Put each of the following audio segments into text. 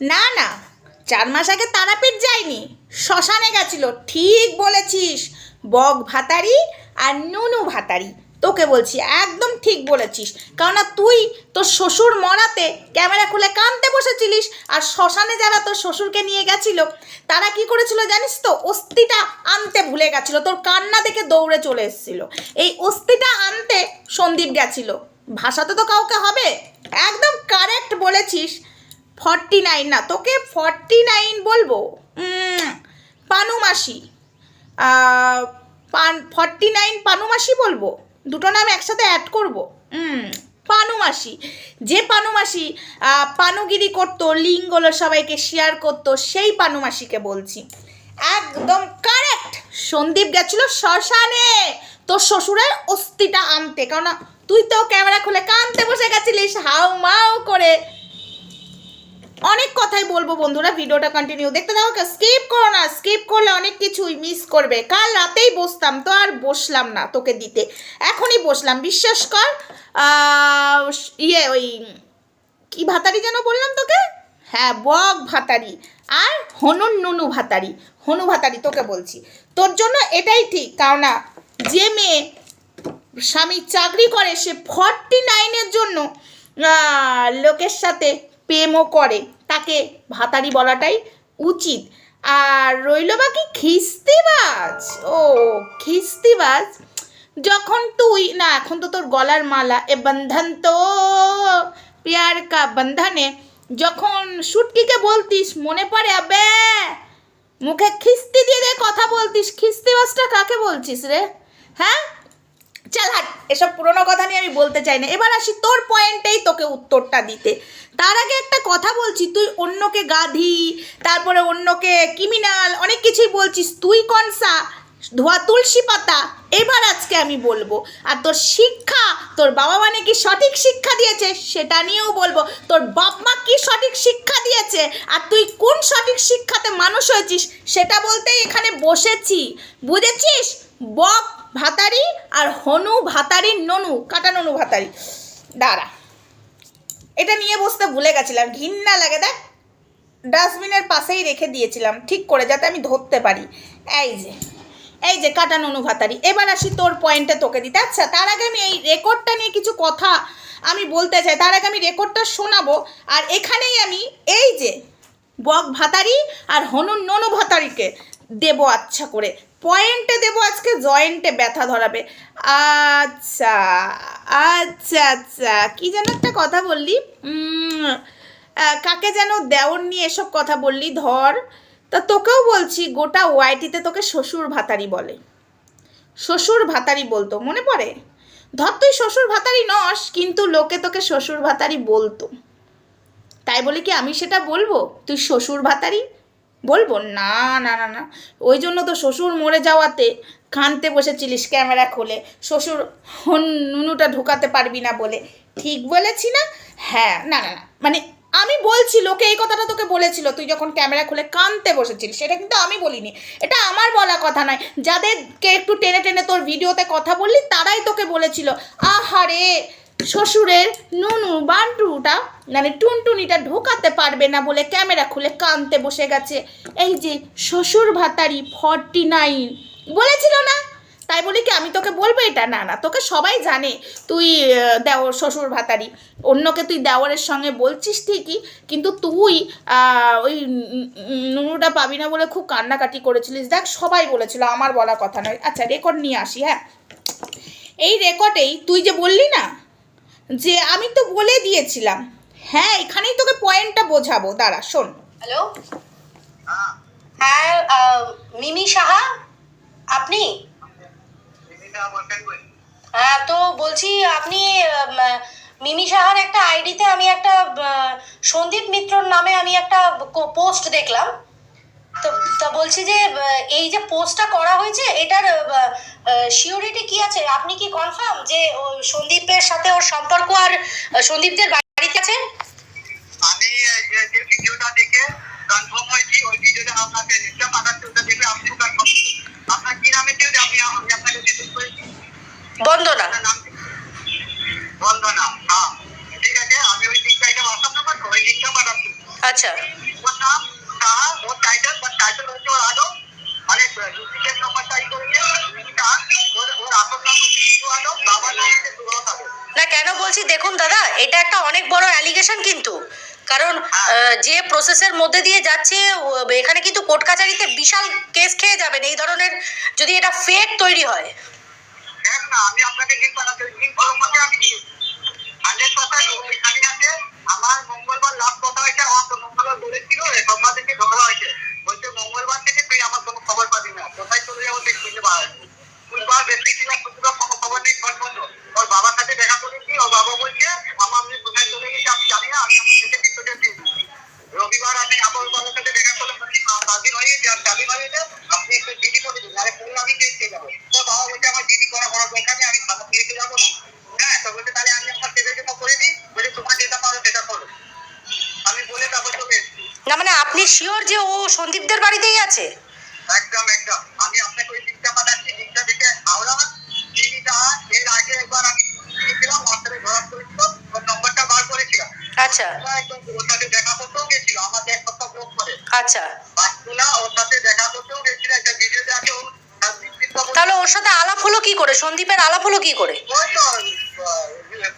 না না, চার মাস আগে তারাপীঠ যায়নি শ্মশানে গেছিল, ঠিক বলেছিস, বক ভাতারি আর নুনু ভাতারি, তোকে বলছি, একদম ঠিক বলেছিস কারণ তুই তোর শ্বশুর মরাতে ক্যামেরা খুলে কানতে বসেছিলিস আর শ্মশানে যারা তোর শ্বশুরকে নিয়ে গেছিল, তারা কি করেছিল জানিস তো, অস্থিটা আনতে ভুলে গেছিল, তোর কান্না দেখে দৌড়ে চলে এসেছিল, এই অস্থিটা আনতে সন্দীপ গেছিল, ভাষাতে তো কাউকে হবে, একদম কারেক্ট বলেছিস ফর্টি নাইন না, তোকে ফর্টি নাইন বলব। পানুমাসি পান ফর্টি নাইন পানুমাসি বলব। দুটো নাম একসাথে অ্যাড করব। পানুমাসি যে পানুমাসি পানুগিরি করতো লিঙ্গগুলো সবাইকে শেয়ার করতো, সেই পানুমাসিকে বলছি। একদম কারেক্ট সন্দীপ গেছিল শ্মশানে। তোর শ্বশুরের অস্থিটা আনতে, কেননা তুই তো ক্যামেরা খুলে কানতে বসে গেছিলিস হাউ মাউ করে। অনেক কথাই বলব বন্ধুরা, ভিডিওটা কন্টিনিউ দেখতে দাও স্কিপ করো না স্কিপ করলে অনেক কিছুই মিস করবে। কাল রাতেই বসতাম, তো আর বসলাম না তোকে দিতে। এখনই বসলাম, বিশ্বাস কর ইয়ে ওই কি ভাতারি যেন বললাম তোকে? হ্যাঁ বক ভাতারি আর হনুন নুনু ভাতারি, হনু ভাতারি তোকে বলছি। তোর জন্য এটাই ঠিক, কারণ যে মেয়ে স্বামী চাকরি করে সে ফর্টি নাইনের জন্য লোকের সাথে প্রেমও করে। তাকে ভাতারি বলাটাই উচিত। আর রইল বাকি খিস্তিবাজ। ও, খিস্তিবাজ। যখন তুই, না, এখন তো তোর গলার মালা, এ বন্ধন তো, প্যার কা বন্ধনে। যখন সুটকিকে বলতিস, মনে পড়ে আবে মুখে খিস্তি দিয়ে দিয়ে কথা বলতিস, খিস্তিবাজটা কাকে বলছিস রে? হ্যাঁ? চল হাট, এসব পুরোনো কথা নিয়ে আমি বলতে চাই না। এবার আসি তোর পয়েন্টেই তোকে উত্তরটা দিতে। তার আগে একটা কথা বলছি, তুই অন্যকে গাধি, তারপরে অন্যকে ক্রিমিনাল অনেক কিছুই বলছিস। তুই কনসা ধোয়া তুলসী পাতা। এবার আজকে আমি বলব। আর তোর শিক্ষা, তোর বাবা মানে কি সঠিক শিক্ষা দিয়েছে, সেটা নিয়েও বলব। তোর বাপ মা কি সঠিক শিক্ষা দিয়েছে, আর তুই কোন সঠিক শিক্ষাতে মানুষ হয়েছিস, সেটা বলতেই এখানে বসেছি। বুঝেছিস? বক ভাতারি আর হনু, ভাতারি, ননু কাটা ননু ভাতারি। দাঁড়া। এটা নিয়ে বসতে ভুলে গেছিলাম। ঘিন্না লাগে, দেখ। ডাস্টবিনের পাশেই রেখে দিয়েছিলাম। ঠিক করে যাতে আমি ধরতে পারি। এই যে এই যে কাটা ননু ভাতারি। এবার আসি তোর পয়েন্টে তোকে দিতে। আচ্ছা তার আগে আমি এই রেকর্ডটা নিয়ে কিছু কথা আমি বলতে চাই। তার আগে আমি রেকর্ডটা শোনাবো। আর এখানেই আমি এই যে বক ভাতারি আর হনুন ননু ভাতারিকে দেবো আচ্ছা করে। পয়েন্টে দেবো আজকে, জয়েন্টে ব্যথা ধরাবে। আচ্ছা আচ্ছা আচ্ছা কি যেন একটা কথা বললি? কাকে যেন দেওর নিয়ে এসব কথা বললি? ধর, তা তোকেও বলছি, গোটা ওয়াইটিতে তোকে শ্বশুর ভাতারি বলে। শ্বশুর ভাতারি বলতো, মনে পড়ে? ধর তুই শ্বশুর ভাতারি নস, কিন্তু লোকে তোকে শ্বশুর ভাতারি বলতো। তাই বলে কি আমি সেটা বলব? তুই শ্বশুর ভাতারি? বলব? না না না না। ওই জন্য তো শ্বশুর মরে যাওয়াতে কানতে বসেছিলিস ক্যামেরা খুলে। শ্বশুর নুনুটা ঢুকাতে পারবি না বলে। ঠিক বলেছি না? হ্যাঁ না না না। মানে আমি বলছি, লোকে এই কথাটা তোকে বলেছিল, তুই যখন ক্যামেরা খুলে কানতে বসেছিলিস, সেটা কিন্তু আমি বলিনি। এটা আমার বলা কথা নয়। যাদেরকে একটু টেনে টেনে তোর ভিডিওতে কথা বললি, তারাই তোকে বলেছিল, আহারে শ্বশুরের নুনু বান্টুটা মানে টুনটুনিটা ঢোকাতে পারবে না বলে ক্যামেরা খুলে কানতে বসে গেছে। এই যে শ্বশুর ভাতারি ফর্টি নাইন। বলেছিল না? তাই বলি কি, আমি তোকে বলব এটা? না না, তোকে সবাই জানে। তুই দেওর শ্বশুর ভাতারি। অন্যকে তুই দেওরের সঙ্গে বলছিস ঠিকই, কিন্তু তুই ওই নুনুটা পাবি না বলে খুব কান্নাকাটি করেছিলিস। দেখ, সবাই বলেছিল, আমার বলা কথা নয়। আচ্ছা রেকর্ড নিয়ে আসি হ্যাঁ? এই রেকর্ডেই তুই যে বললি না যে আমি তো বলে দিয়েছিলাম। হ্যাঁ এখানেই তোকে পয়েন্টটা বোঝাবো। দাঁড়া, শোন। হ্যালো হ্যাঁ মিমি সাহা, আপনি? হ্যাঁ তো বলছি আপনি মিমি সাহার একটা আইডিতে আমি একটা সন্দীপ মিত্রর নামে আমি একটা পোস্ট দেখলাম। তো তা বলছি যে এই যে পোস্টটা করা হয়েছে এটার শিওরিটি কি আছে? আপনি কি কনফার্ম যে সন্দীপের সাথে ওর সম্পর্ক আর সন্দীপদের বাড়িতে আছে? আমি যে ভিডিওটা দেখে কনফার্ম হয়েছি ওই ভিডিওটা আপনাকে লিস্টটা পাঠাচ্ছি ওটা দেখে আপনি কনফার্ম আপনার কি নামে যে আমি আপনাকে মেসেজ করেছি। বন্দনা? বন্দনা হ্যাঁ। ঠিক আছে আমি ওই লিঙ্কটা এটা হোয়াটসঅ্যাপ নাম্বার ওই লিঙ্কটা পাঠাচ্ছি। আচ্ছা। নাম সাহা ওর টাইটেল বা টাইটেল হচ্ছে ওর আদম মানে ডুপ্লিকেট নম্বর টাই করেছে মিতা ওর ওর আসল নাম হচ্ছে শিশু বাবার নাম হচ্ছে সুরত আদম। না কেন বলছি দেখুন দাদা এটা একটা অনেক বড় অ্যালিগেশন কিন্তু। কারণ যে প্রসেসের মধ্যে দিয়ে যাচ্ছে এখানে কিন্তু কোর্ট কাছারিতে বিশাল কেস খেয়ে যাবেন। এই ধরনের যদি এটা ফেক তৈরি হয়। আমি আপনাকে লিঙ্ক পাঠাতে লিঙ্ক ফলোর মধ্যে আমি দিয়ে হান্ড্রেড পার্সেন্ট ওইখানে আছে। আমার মঙ্গলবার লাভ কথা হয়েছে, আমার তো মঙ্গলবার বলেছিল সোমবার থেকে ঝগড়া হয়েছে। বলছে মঙ্গলবার থেকে তুই আমার কোনো খবর পাবি না, কোথায় চলে যাব তুই খুঁজে পাওয়া বুধবার বৃহস্পতিবার সন্দীপদের বাড়িতেই আছে? একদম একদম। আমি আপনাকে ওই লিঙ্কটা পাঠাচ্ছি লিঙ্কটা দেখে হাওড়া টিভিটা এর আগে একবার আমি দিয়েছিলাম হোয়াটসঅ্যাপে ধরা করেছিল ওর নম্বরটা বার করেছিলাম। আচ্ছা। ওর সাথে দেখা করতেও গেছিল এক সপ্তাহ ব্লক করে আচ্ছা। বাসগুলা ওর সাথে দেখা করতেও গেছিল একটা ভিডিওতে আছে ও তাহলে ওর সাথে আলাপ হলো কি করে? সন্দীপের আলাপ হলো কি করে? ওই তো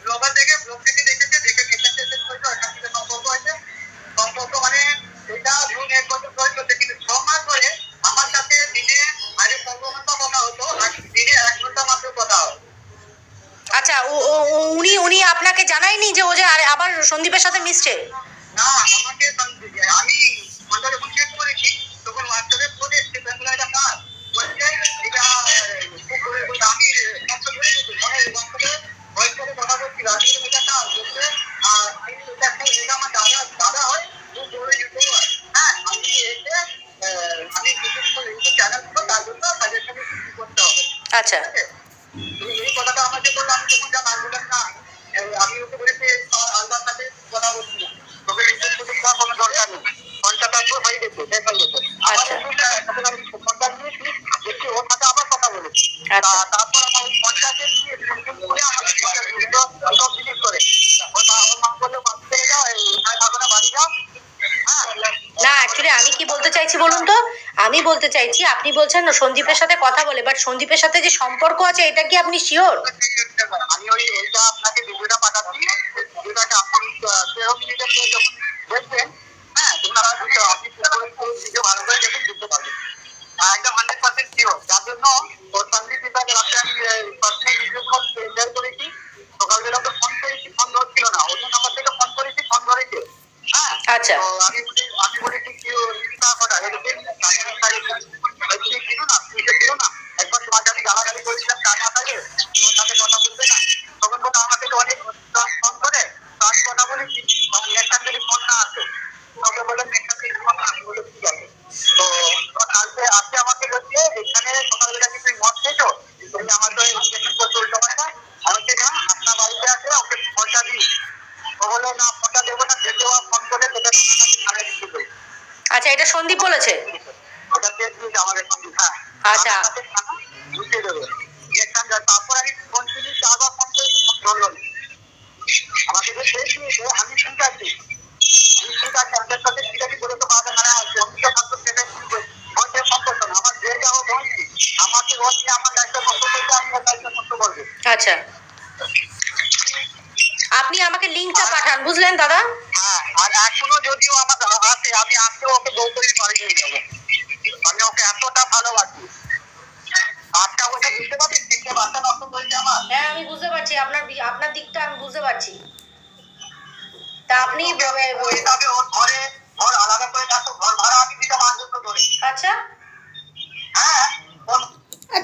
ব্লগার থেকে ব্লগ থেকে দেখেছে দেখে মেসেজ টেসেজ করেছে ওখান থেকে সম্পর্ক হয়েছে। সম্পর্ক মানে এটা এক বছর আচ্ছা উনি উনি আপনাকে জানায়নি যে ও যে আবার সন্দীপের সাথে মিশছে? না, আমাকে সন্দীপ আমি ফোনটা যখন চেক করেছি তখন হোয়াটসঅ্যাপে ফোন এসছে ব্যাঙ্গলা এটা কাজ বলছে এটা খুব করে বলছে আমি সবটা ধরে নিয়েছি ফোনে হোয়াটসঅ্যাপে ভয়েস করে কথা বলছিল আমি বললাম, এটা কাজ বলছে আর আমি এটা একটা এটা আমার দাদা দাদা হয় খুব বড় ইউটিউবার হ্যাঁ আমি এসে আহ, আমি কিছু ইউটিউব চ্যানেল খুলো তার জন্য তাদের সাথে কিছু করতে হবে আচ্ছা ঠিক আছে? তুমি এই কথাটা আমাকে বলল আমি তখন যা না বললাম না এই আমি ওকে বলেছি আর আল্লাহর সাথে কথা বলছি না। তোকে নিজের সাথে করার কোনো দরকার নেই ফোনটা তো একবার হয়ে গেছে দেখা গেছে আমার আচ্ছা। ফোনটা এখন আমি ফোনটা নিয়েছি দেখছি ওর সাথে আবার কথা বলেছি আচ্ছা। তা- তারপর আমার ওই ফোনটাকে দিয়ে ফোন করে আমার ফোনটা ভিডিও সব ডিলিট করে ওর মা ওর মা বলল বাড়ি চলে যাও এই এখানে থাকো না বাড়ি যাও হ্যাঁ না আমি কি বলতে চাইছি বলুন তো? আমি বলতে চাইছি, আপনি বলছেন না সন্দীপের সাথে কথা বলে বাট সন্দীপের সাথে যে সম্পর্ক আছে, এটা কি আপনি শিওর আমি হ্যাঁ ভালো হান্ড্রেড শিওর যার জন্য আমি করেছি। ওকে ফোন করেছি ফোন ধরছিল না। অন্য নাম্বার থেকে ফোন করেছি ফোন ধরেছে। আচ্ছা। তো আমি বলি বলেছি কি লিখা কথা না একবার তোমাকে আমি গালাগালি করেছিলাম, তার মাথায় বুঝলেন দাদা?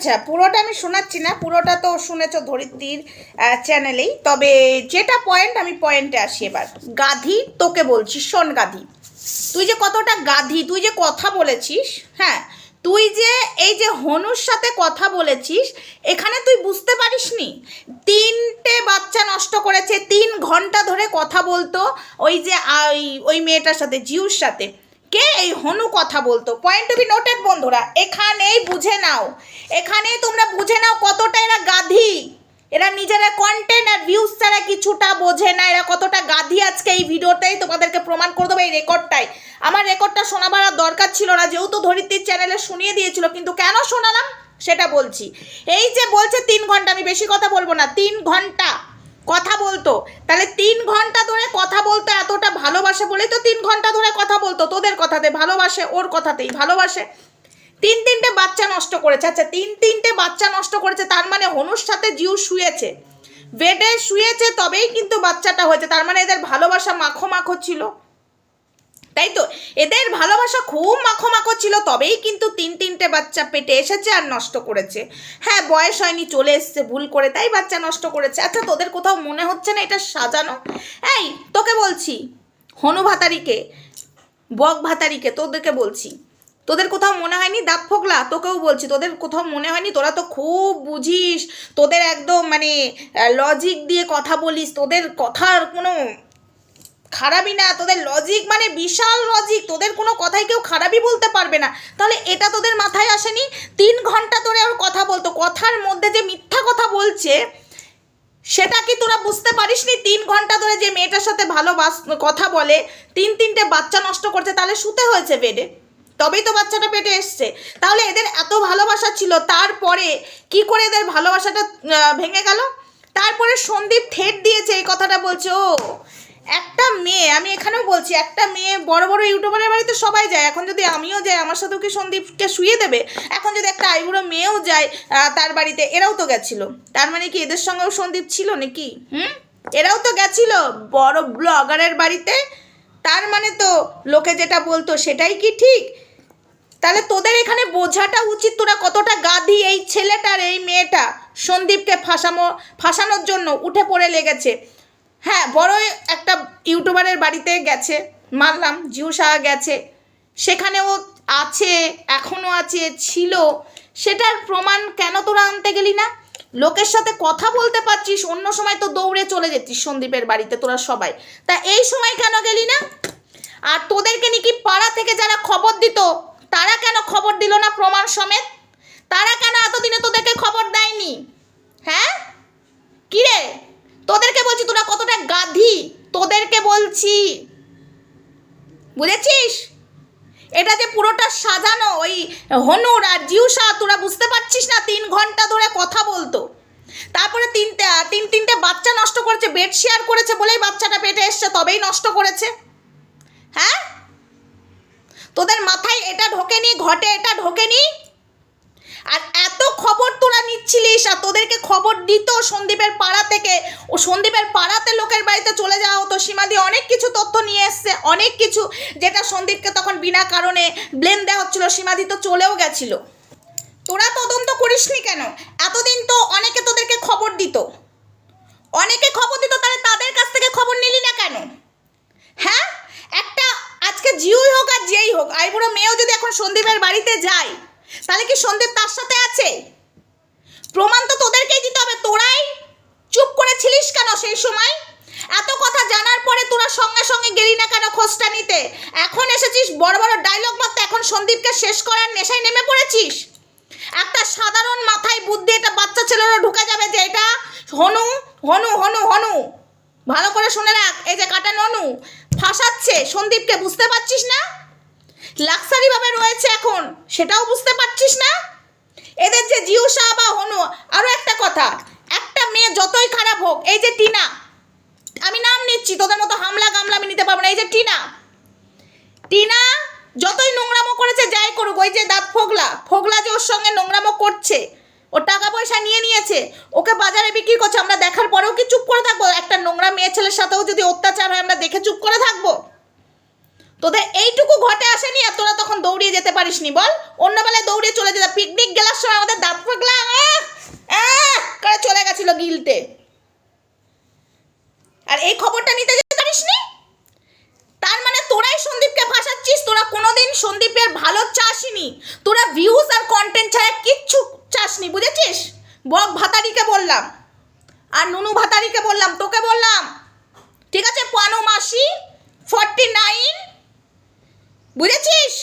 আচ্ছা পুরোটা আমি শোনাচ্ছি না, পুরোটা তো শুনেছ ধরিত্রীর চ্যানেলেই। তবে যেটা পয়েন্ট আমি পয়েন্টে আসি এবার। গাধি, তোকে বলছি, শোন গাধি। তুই যে কতটা গাধি, তুই যে কথা বলেছিস হ্যাঁ তুই যে এই যে হনুর সাথে কথা বলেছিস, এখানে তুই বুঝতে পারিসনি? তিনটে বাচ্চা নষ্ট করেছে, তিন ঘণ্টা ধরে কথা বলতো ওই যে ওই মেয়েটার সাথে, জিউর সাথে। কে এই হনু কথা বলতো? পয়েন্ট টু বি নোটেড বন্ধুরা, এখানেই বুঝে নাও। এখানেই তোমরা বুঝে নাও কতটা এরা গাধি। এরা নিজেরা কন্টেন্ট আর ভিউজ ছাড়া কিছুটা বোঝে না। এরা কতটা গাধি আজকে এই ভিডিওটাই তোমাদেরকে প্রমাণ করে দেবো এই রেকর্ডটাই। আমার রেকর্ডটা শোনাবার আর দরকার ছিল না, যেহেতু ধরিত্রীর চ্যানেলে শুনিয়ে দিয়েছিল, কিন্তু কেন শোনালাম সেটা বলছি। এই যে বলছে তিন ঘণ্টা, আমি বেশি কথা বলব না, তিন ঘণ্টা। কথা বলতো। তাহলে তিন ঘণ্টা ধরে কথা বলতো, এতটা ভালোবাসে বলেই তো তিন ঘণ্টা ধরে কথা বলতো। তোদের কথাতে ভালোবাসে, ওর কথাতেই ভালোবাসে। তিন তিনটে বাচ্চা নষ্ট করেছে। আচ্ছা তিন তিনটে বাচ্চা নষ্ট করেছে, তার মানে হনুর সাথে জিউ শুয়েছে। বেডে শুয়েছে, তবেই কিন্তু বাচ্চাটা হয়েছে। তার মানে এদের ভালোবাসা মাখো মাখো ছিল। তাই তো? এদের ভালোবাসা খুব মাখো ছিল, তবেই কিন্তু তিন তিনটে বাচ্চা পেটে এসেছে আর নষ্ট করেছে। হ্যাঁ বয়স হয়নি, চলে এসছে, ভুল করে তাই বাচ্চা নষ্ট করেছে। আচ্ছা তোদের কোথাও মনে হচ্ছে না এটা সাজানো? এই, তোকে বলছি, হনু ভাতারিকে, বক ভাতারিকে তোদেরকে বলছি। তোদের কোথাও মনে হয়নি? দাঁত ফোকলা, তোকেও বলছি, তোদের কোথাও মনে হয়নি? তোরা তো খুব বুঝিস, তোদের একদম মানে লজিক দিয়ে কথা বলিস, তোদের কথার কোনো খারাপই না, তোদের লজিক মানে বিশাল লজিক তোদের কোনো কথাই কেউ খারাপই বলতে পারবে না। তাহলে এটা তোদের মাথায় আসেনি? তিন ঘণ্টা ধরে ওর কথা বলতো, কথার মধ্যে যে মিথ্যা কথা বলছে, সেটা কি তোরা বুঝতে পারিসনি? তিন ঘণ্টা ধরে যে মেয়েটার সাথে ভালো কথা বলে, তিন তিনটে বাচ্চা নষ্ট করছে, তাহলে শুতে হয়েছে বেডে। তবেই তো বাচ্চাটা পেটে এসছে। তাহলে এদের এত ভালোবাসা ছিল, তারপরে কি করে এদের ভালোবাসাটা ভেঙে গেল? তারপরে সন্দীপ ঠেট দিয়েছে, এই কথাটা বলছে, ও একটা মেয়ে, আমি এখানেও বলছি, একটা মেয়ে বড় বড় ইউটিউবারের বাড়িতে সবাই যায়। এখন যদি আমিও যাই, আমার সাথেও কি সন্দীপকে শুয়ে দেবে? এখন যদি একটা আইবুড়ো মেয়েও যায় তার বাড়িতে, এরাও তো গেছিল। তার মানে কি এদের সঙ্গেও সন্দীপ ছিল নাকি? হুম? এরাও তো গেছিল বড় ব্লগারের বাড়িতে? তার মানে তো লোকে যেটা বলতো সেটাই কি ঠিক? তাহলে তোদের এখানে বোঝাটা উচিত, তোরা কতটা গাধি এই ছেলেটার, এই মেয়েটা? সন্দীপকে ফাঁসানো ফাঁসানোর জন্য উঠে পড়ে লেগেছে। হ্যাঁ বড় একটা ইউটিউবারের বাড়িতে গেছে মানলাম জিউ সাহা গেছে। সেখানেও আছে এখনও আছে, ছিল। সেটার প্রমাণ কেন তোরা আনতে গেলি না? লোকের সাথে কথা বলতে পারছিস, অন্য সময় তো দৌড়ে চলে যেতিস সন্দীপের বাড়িতে, তোরা সবাই। তা এই সময় কেন গেলি না? আর তোদেরকে নাকি পাড়া থেকে যারা খবর দিত, তারা কেন খবর দিল না প্রমাণ সমেত? তারা কেন এতদিনে তোদেরকে খবর দেয়নি? হ্যাঁ? কিরে তোদেরকে বলছি, তোরা কতটা গাধি? তোদেরকে বলছি। বুঝেছিস? এটা যে পুরোটা সাজানো, ওই হনুর আর জিউসা, তোরা বুঝতে পারছিস না তিন ঘণ্টা ধরে কথা বলতো। তারপরে তিনটে, তিন তিনটে বাচ্চা নষ্ট করেছে বেড শেয়ার করেছে বলেই বাচ্চাটা পেটে এসছে, তবেই নষ্ট করেছে। হ্যাঁ? তোদের মাথায় এটা ঢোকেনি, ঘটে এটা ঢোকেনি আর এত খবর তোরা নিচ্ছিলিস আর তোদেরকে খবর দিত সন্দীপের পাড়া থেকে। ও সন্দীপের পাড়াতে লোকের বাড়িতে চলে যাওয়া হতো। সীমাদি অনেক কিছু তথ্য নিয়ে এসছে, অনেক কিছু যেটা সন্দীপকে তখন বিনা কারণে ব্লেম দেওয়া হচ্ছিল। সীমাদি তো চলেও গেছিল। তোরা তদন্ত করিসনি কেন? এতদিন তো অনেকে তোদেরকে খবর দিত। অনেকে খবর দিত, তাহলে তাদের কাছ থেকে খবর নিলি না কেন? হ্যাঁ? একটা আজকে জিওই হোক আর যেই হোক, আইবুড়ো মেয়েও যদি এখন সন্দীপের বাড়িতে যায় তাহলে কি সন্দীপ তার সাথে আছে? প্রমাণ তো তোদেরকেই দিতে হবে, তোরাই চুপ করেছিলিস কেন সেই সময়? এত কথা জানার পরে তোরা সঙ্গে সঙ্গে গেলি না কেন খোঁজটা নিতে? এখন এসেছিস, বড় বড় ডায়লগ মারতে এখন সন্দীপকে শেষ করার নেশায় নেমে পড়েছিস? একটা সাধারণ মাথায় বুদ্ধি এটা বাচ্চা ছেলেরও ঢুকে যাবে যে এটা হনু হনু হনু হনু। ভালো করে শুনে রাখ, এই যে কাটা ননু, ফাঁসাচ্ছে, সন্দীপকে বুঝতে পারছিস না? লাক্সারি ভাবে রয়েছে এখন, সেটাও বুঝতে পারছিস না এদের যে জিউ শাহ বা হনু আরও একটা কথা। একটা মেয়ে যতই খারাপ হোক, এই যে টিনা, আমি নাম নিচ্ছি, তোদের মতো হামলা গামলা আমি নিতে পারব না, এই যে টিনা। টিনা যতই নোংরামো করেছে, যাই করুক, ওই যে দাঁত ফোগলা ফোগলা যে ওর সঙ্গে নোংরামো করছে, ও টাকা পয়সা নিয়ে নিয়েছে, ওকে বাজারে বিক্রি করছে, আমরা দেখার পরেও কি চুপ করে থাকব? একটা নোংরা মেয়ে ছেলের সাথেও যদি অত্যাচার হয়, আমরা দেখে চুপ করে থাকব? তোদের এইটুকু ঘটে আসেনি, আর তোরা তখন দৌড়িয়ে যেতে পারিসনি, বল। অন্য বেলায় দৌড়িয়ে চলে যেতে, পিকনিক গেলার সময় আমাদের দাঁত ফোগলা করে চলে গেছিল গিলতে? আর এই খবরটা নিতে যেতে পারিসনি? তার মানে তোরাই সন্দীপকে ফাঁসাচ্ছিস? তোরা কোনোদিন সন্দীপের ভালো চাসনি। তোরা ভিউজ আর কন্টেন্ট ছাড়া কিচ্ছু চাসনি, বুঝেছিস? বক ভাতারিকে বললাম। আর নুনু ভাতারিকে বললাম, তোকে বললাম। ঠিক আছে, পানু মাসি ফর্টি নাইন বুঝেছিস?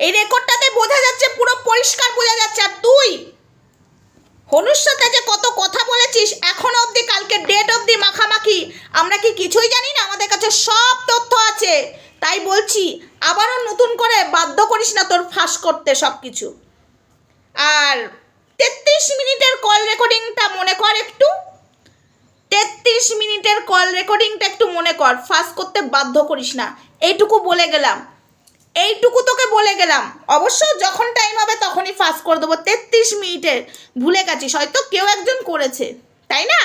এই রেকর্ডটাতে বোঝা যাচ্ছে, পুরো পরিষ্কার বোঝা যাচ্ছে। আর তুই, হনুর সাথে যে কত কথা বলেছিস, এখন অবধি, কালকে ডেট অবধি মাখামাখি। আমরা কি কিছুই জানি না? আমাদের কাছে সব তথ্য আছে। তাই বলছি, আবারও নতুন করে বাধ্য করিস না তোর ফাঁস করতে সব কিছু আর তেত্রিশ মিনিটের কল রেকর্ডিংটা মনে কর একটু। তেত্রিশ মিনিটের কল রেকর্ডিংটা একটু মনে কর। ফাঁস করতে বাধ্য করিস না। এইটুকু বলে গেলাম। এইটুকু তোকে বলে গেলাম। অবশ্য যখন টাইম হবে তখনই ফাঁস করে দেবো। তেত্রিশ মিনিটের ভুলে গেছিস, হয়তো কেউ একজন করেছে। তাই না?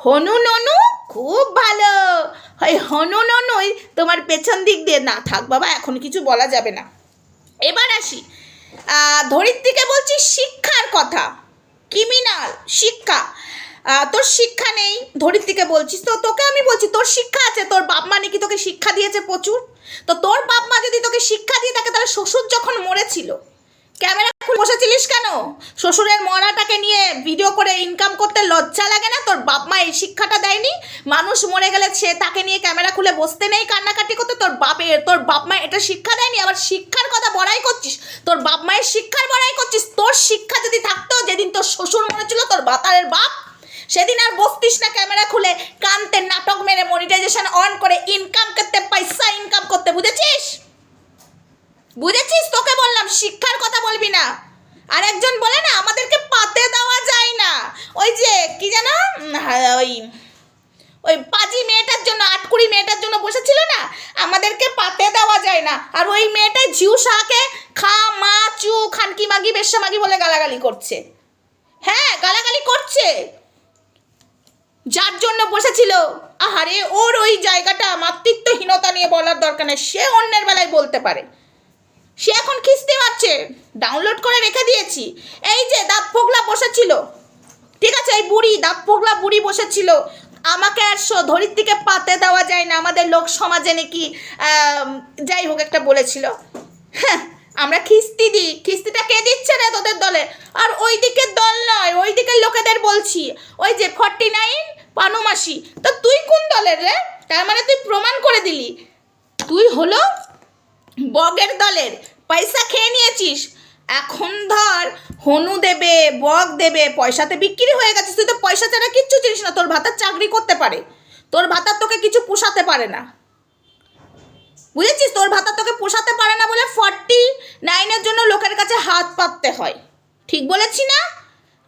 হনু ননু, খুব ভালো। হয় হনু ননুই তোমার পেছন দিক দিয়ে না থাক বাবা, এখন কিছু বলা যাবে না। এবার আসি। ধরিত্রীকে বলছি শিক্ষার কথা। তোর শিক্ষা নেই, ধরিত্রীকে বলছিস। তো তোকে আমি বলছি, তোর শিক্ষা আছে, তোর বাপ মা নাকি তোকে শিক্ষা দিয়েছে প্রচুর? তো তোর বাপ মা যদি তোকে শিক্ষা দিয়ে থাকে, তাহলে শ্বশুর যখন মরেছিল, ক্যামেরা খুলে বসেছিলিস কেন? শ্বশুরের মরাটাকে নিয়ে ভিডিও করে ইনকাম করতে লজ্জা লাগে না? তোর বাপ মা এই শিক্ষাটা দেয়নি? মানুষ মরে গেলে সে তাকে নিয়ে ক্যামেরা খুলে বসতে নেই কান্নাকাটি করতে? তোর বাপের তোর বাপ মা এটা শিক্ষা দেয়নি? আবার শিক্ষার কথা বড়াই করছিস? তোর বাপ মায়ের শিক্ষার বড়াই করছিস? তোর শিক্ষা যদি থাকতো, যেদিন তোর শ্বশুর মরেছিল, তোর বাতারের বাপ সেদিন আর বসতিস না ক্যামেরা খুলে কানতে নাটক মেরে মনিটাইজেশন অন করে ইনকাম করতে পয়সা ইনকাম করতে বুঝেছিস? বুঝেছিস? তোকে বললাম শিক্ষার কথা বলবি না। আর একজন বলে না আমাদেরকে পাতে দেওয়া যায় না। ওই যে কি যেন? হ্যাঁ, ওই ওই পাজি মেয়েটার জন্য আটকুড়ি মেয়েটার জন্য বসেছিল না আমাদেরকে পাতে দেওয়া যায় না। আর ওই মেয়েটাই ঝিউ শাহকে খা মা চু খানকি মাগি বেশ্যা মাগি বলে গালাগালি করছে। হ্যাঁ গালাগালি করছে। যার জন্য বসেছিল। আহারে, ওর ওই জায়গাটা মাতৃত্বহীনতা নিয়ে বলার দরকার নেই। সে অন্যের বেলায় বলতে পারে। সে এখন খিস্তি মারছে ডাউনলোড করে রেখে দিয়েছি। এই যে, দাঁত পোগলা বসেছিল। ঠিক আছে, এই বুড়ি, দাঁত পোগলা বুড়ি বসেছিল। আমাকে আর ধরিত্রীকে পাতে দেওয়া যায় না। আমাদের লোক সমাজে নাকি যাই হোক একটা বলেছিল। হ্যাঁ আমরা খিস্তি দিই। খিস্তিটা কে দিচ্ছে রে তোদের দলে? আর ওই দিকের দল নয় ওই দিকের লোকেদের বলছি। ওই যে ফর্টি নাইন পানুমাসি, তো তুই কোন দলের রে? তার মানে তুই প্রমাণ করে দিলি। তুই হলো বগের দলের, পয়সা খেয়ে নিয়েছিস। এখন ধর, হনু দেবে, বগ দেবে, পয়সাতে বিক্রি হয়ে গেছিস তুই তো পয়সা ছাড়া কিচ্ছু চিনিস না, তোর ভাতার চাকরি করতে পারে। তোর ভাতার তোকে কিছু পোষাতে পারে না। বুঝেছিস? তোর ভাতা তোকে পোষাতে পারে না বলে ফর্টি নাইনের জন্য লোকের কাছে হাত পাততে হয়। ঠিক বলেছি না?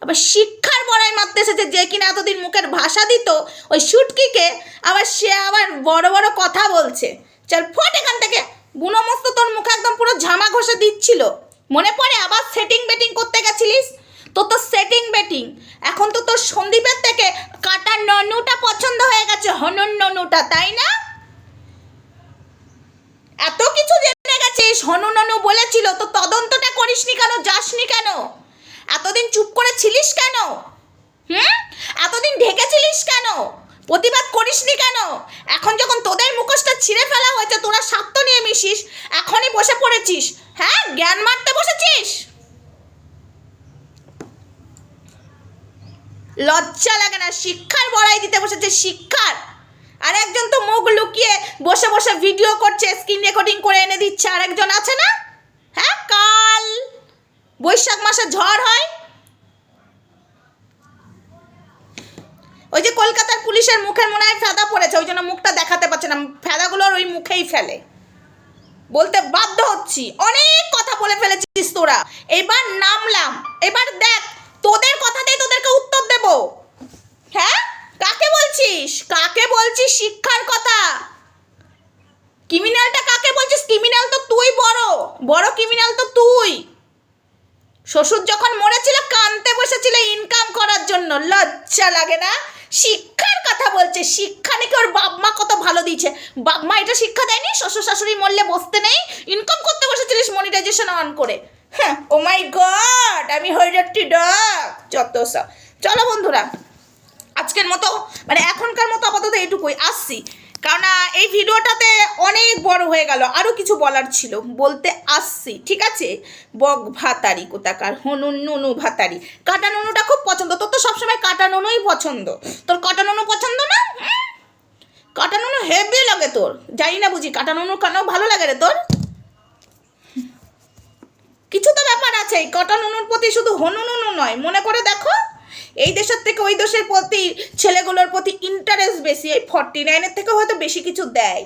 আবার শিক্ষার বড়াই মারতে এসেছে যে কিনা এতদিন মুখের ভাষা দিত, ওই সুটকিকে আবার সে আবার বড় বড় কথা বলছে। চল ফট এখান থেকে। গুণমস্ত তোর মুখে একদম পুরো ঝামা ঘষে দিচ্ছিল। মনে পড়ে আবার সেটিং বেটিং করতে গেছিলিস? তোর তো সেটিং বেটিং এখন তো তোর সন্দীপের থেকে কাটা ননুটা পছন্দ হয়ে গেছে, হনন ননুটা, তাই না? এত কিছু জেনে গেছিস হনু ননু বলেছিল, তো তদন্তটা করিসনি কেন, যাসনি কেন? এতদিন চুপ করে ছিলিস কেন? হুম? এতদিন ঢেকেছিলিস কেন? প্রতিবাদ করিসনি কেন? এখন যখন তোদের মুখোশটা ছিঁড়ে ফেলা হয়েছে, তোরা স্বার্থ নিয়ে মিশিস, এখনই বসে পড়েছিস। হ্যাঁ জ্ঞান মারতে বসেছিস? লজ্জা লাগে না, শিক্ষার বড়াই দিতে বসেছে, শিক্ষার। আর একজন তো মুখ লুকিয়ে বসে বসে ভিডিও করছে স্ক্রিন রেকর্ডিং করে এনে দিচ্ছে, আর একজন আছে না? হ্যাঁ কাল বৈশাখ মাসে ঝড় হয়। ওই যে কলকাতার পুলিশের মুখের মনে হয় ফেদা পড়েছে, ওই জন্য মুখটা দেখাতে পারছে না ফেদাগুলোর ওই মুখেই ফেলে। বলতে বাধ্য হচ্ছি, অনেক কথা বলে ফেলেছিস তোরা। এবার নামলাম, এবার দেখ, তোদের কথাতেই তোদেরকে উত্তর দেব। হ্যাঁ? কাকে বলছিস? কাকে বলছিস শিক্ষার কথা? ক্রিমিনালটা কাকে বলছিস? ক্রিমিনাল তো তুই বড়। বড় ক্রিমিনাল তো তুই। শ্বশুর যখন মরেছিল কানতে বসেছিল ইনকাম করার জন্য। লজ্জা লাগে না? শিক্ষার কথা বলছে। শিক্ষা নাকি ওর বাপ মা কত ভালো দিয়েছে। বাপ মা এটা শিক্ষা দেয়নি? শ্বশুর শাশুড়ি মরলে বসতে নেই? ইনকাম করতে বসেছিলিস মনিটাইজেশন অন করে। হ্যাঁ ও মাই গড আমি হইরটি ডগ। যত সব। চলো বন্ধুরা আজকের মতো মানে এখনকার মতো আপাতত এটুকুই আসছি। কারণ এই ভিডিওটাতে অনেক বড় হয়ে গেল আরও কিছু বলার ছিল। বলতে আসছি, ঠিক আছে? বক ভাতারি কোথাকার, হনুন নুনু ভাতারি। কাটা নুনুটা খুব পছন্দ, তোর তো সবসময় কাটা নুনুই পছন্দ। তোর কাটা নুনু পছন্দ না? কাটা নুনু হেভি লাগে তোর। জানি না বুঝি, কাটা নুনু কেন ভালো লাগে রে তোর? কিছু তো ব্যাপার আছে, এই কটা নুনুর প্রতি শুধু হনু নুনু নয়। মনে করে দেখো এই দেশের থেকে ওই দেশের প্রতি ছেলেগুলোর প্রতি ইন্টারেস্ট বেশি, এই ফর্টি নাইনের থেকেও হয়তো বেশি কিছু দেয়।